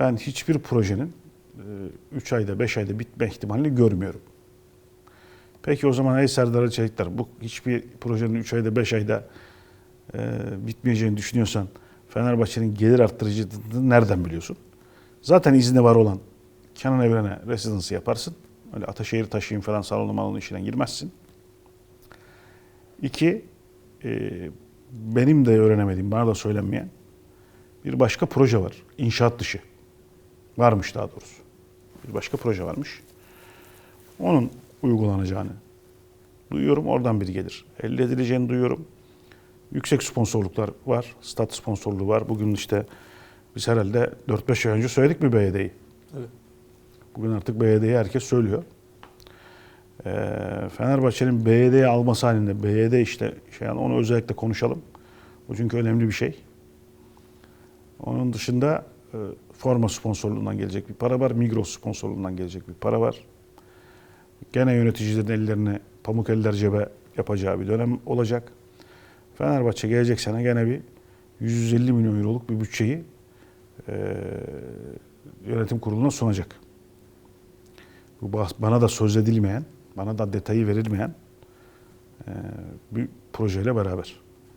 ben hiçbir projenin 3 ayda 5 ayda bitme ihtimalini görmüyorum. Peki o zaman ey Serdar Çelikler bu hiçbir projenin 3 ayda 5 ayda e, bitmeyeceğini düşünüyorsan Fenerbahçe'nin gelir arttırıcılığını nereden biliyorsun? Zaten izni var olan Kenan Evren'e residency yaparsın. Öyle Ataşehir taşıyın falan salonu malonu işine girmezsin. İki, e, benim de öğrenemediğim, bana da söylenmeyen bir başka proje var. İnşaat dışı. Varmış daha doğrusu. Bir başka proje varmış. Onun uygulanacağını duyuyorum. Oradan biri gelir. Elde edileceğini duyuyorum. Yüksek sponsorluklar var. Stat sponsorluğu var. Bugün işte biz herhalde 4-5 ay önce söyledik mi BYD'yi? Evet. Bugün artık BYD'yi herkes söylüyor. Ee, Fenerbahçe'nin BYD'yi alması halinde BYD işte şey yani onu özellikle konuşalım. O çünkü önemli bir şey. Onun dışında forma sponsorluğundan gelecek bir para var. Migros sponsorluğundan gelecek bir para var. Gene yöneticilerin ellerine pamuk eller cebe yapacağı bir dönem olacak. Fenerbahçe gelecek sene gene bir 150 milyon euroluk bir bütçeyi e, yönetim kuruluna sunacak. Bu bana da söz edilmeyen, bana da detayı verilmeyen e, bir projeyle beraber.